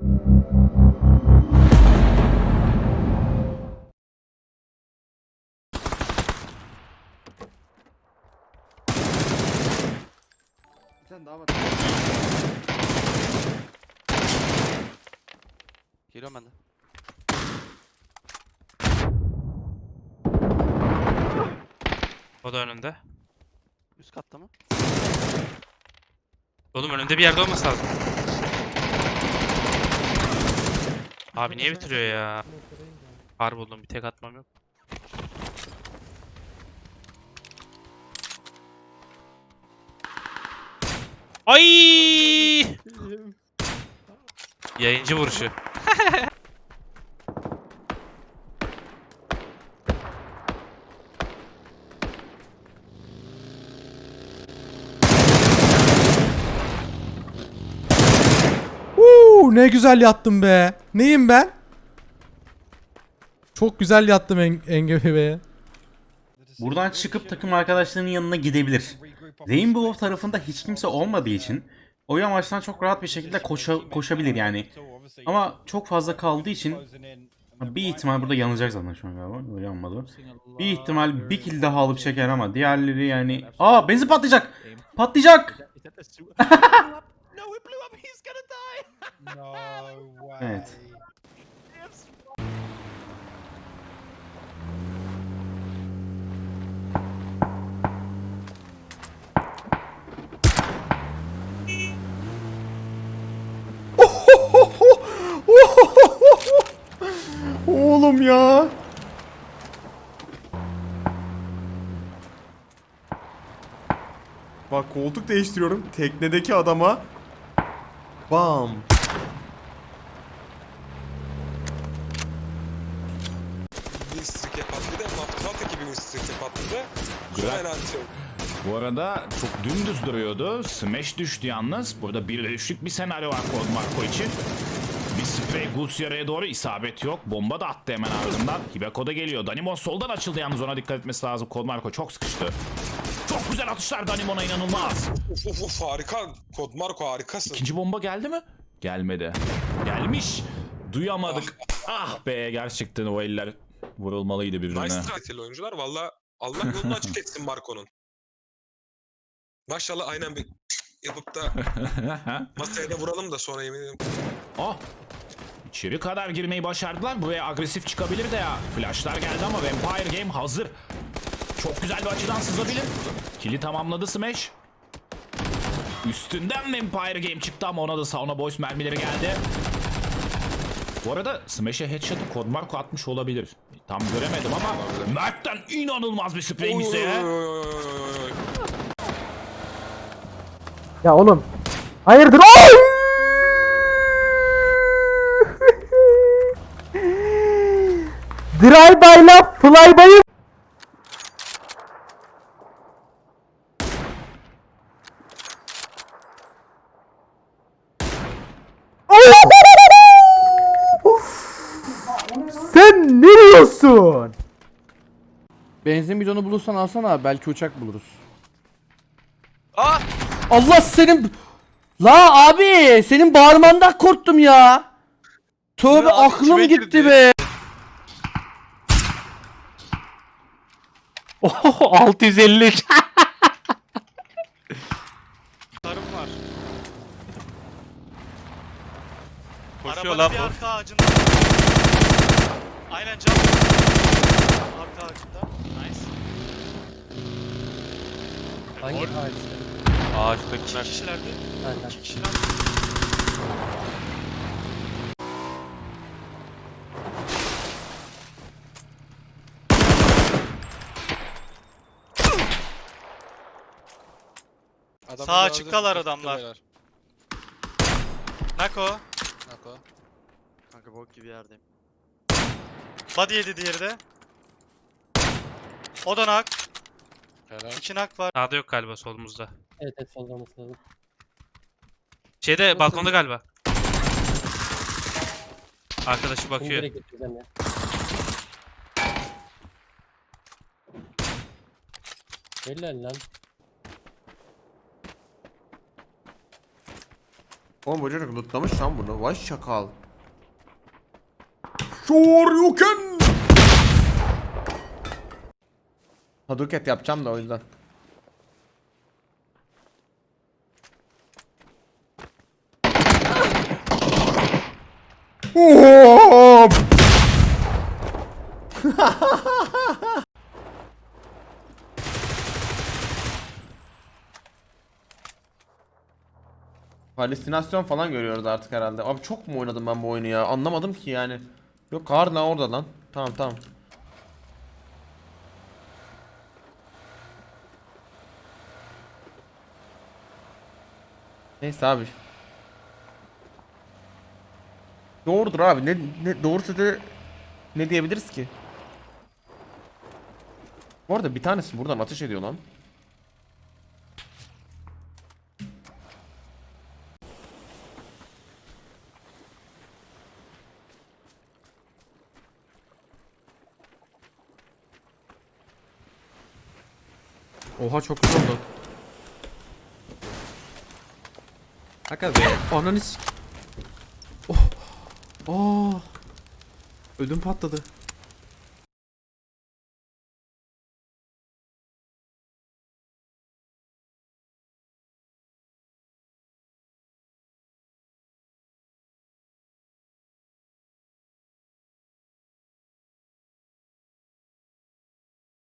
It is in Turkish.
Bir tane daha var. Geliyorum ben de. O da önünde. Üst katta mı? Oğlum önünde bir yerde olması lazım. Abi niye bitiriyor ya? Har buldum bir tek atmam yok. Ay! Yayıncı vuruşu. ne güzel yattım be. Neyim ben? Çok güzel yattım en Engebe'ye. Buradan çıkıp takım arkadaşlarının yanına gidebilir. Rainbow tarafında hiç kimse olmadığı için o yamaçtan çok rahat bir şekilde koşa, koşabilir yani. Ama çok fazla kaldığı için bir ihtimal burada yanacak zaten şu an galiba. Öyle yanmadı. Bir ihtimal bir kill daha alıp çeker ama diğerleri yani... Aa benzin patlayacak! Patlayacak! Evet. Oğlum ya. Bak koltuk değiştiriyorum. Teknedeki adama bam. bir strike patladı. Mafkat ekibi bir strike patladı. Atıyor. Bu arada çok dümdüz duruyordu. Smash düştü yalnız. Burada bir üçlük bir senaryo var Cold Marco için. Bir sprey Gulsiyara'ya doğru isabet yok. Bomba da attı hemen ardından. Hibeko da geliyor. Danimon soldan açıldı yalnız ona dikkat etmesi lazım. Cold Marco çok sıkıştı. Çok güzel atışlar Danimon'a inanılmaz. Uf uf uf harika. Kod Marco harikasın. İkinci bomba geldi mi? Gelmedi. Gelmiş. Duyamadık. Ah be gerçekten o eller vurulmalıydı birbirine. Nice stratejili oyuncular. Valla Allah yolunu açık etsin Marco'nun. Maşallah aynen bir yapıp da masaya da vuralım da sonra yemin ederim. Oh! İçeri kadar girmeyi başardılar. Buraya agresif çıkabilir de ya. Flashlar geldi ama Vampire Game hazır. Çok güzel bir açıdan sızabilir. Kili tamamladı Smash. Üstünden Vampire Game çıktı ama ona da sauna boys mermileri geldi. Bu arada Smash'e headshot'ı Code Marco atmış olabilir. Tam göremedim ama Mert'ten inanılmaz bir sprey ise. Ya oğlum. Hayırdır? Oy! Drive-by'la flyby'ı Sen ne diyorsun? Benzin bidonu bulursan alsana abi belki uçak buluruz. Ah! Allah senin... La abi senin bağırmandan korktum ya. Tövbe Ya abi, aklım gitti girdi. be. Oho 650. Tarım var. Koşuyor Arabanın lan bir bu. arka ağacında. Aynen cam. Arka ağacında. Nice. Hangi ağaç? İki Ağaçtakiler. kişilerdi. Aynen. İki kişiler. Sağ açıktalar adamlar. Nako. Nako. Kanka bok gibi yerdeyim. Body yedi diğeri de. O da nak. İki nak var. Sağda yok galiba solumuzda. Evet evet solda olması lazım. Şeyde balkonda galiba. Arkadaşı bakıyor. getireceğim ya. Helal lan. Oğlum bu çocuk lootlamış lan bunu. Vay şakal. Shoryuken. Hadouken yapacağım da o yüzden. Hop! Halüsinasyon falan görüyoruz artık herhalde. Abi çok mu oynadım ben bu oyunu ya? Anlamadım ki yani. Yok kar lan orada lan. Tamam tamam. Neyse abi. Doğrudur abi. Ne, ne doğrusu da ne diyebiliriz ki? Bu arada bir tanesi buradan ateş ediyor lan. Oha çok güzel oldu. Hakikaten. Ananı Oh. Oh. Ödüm patladı.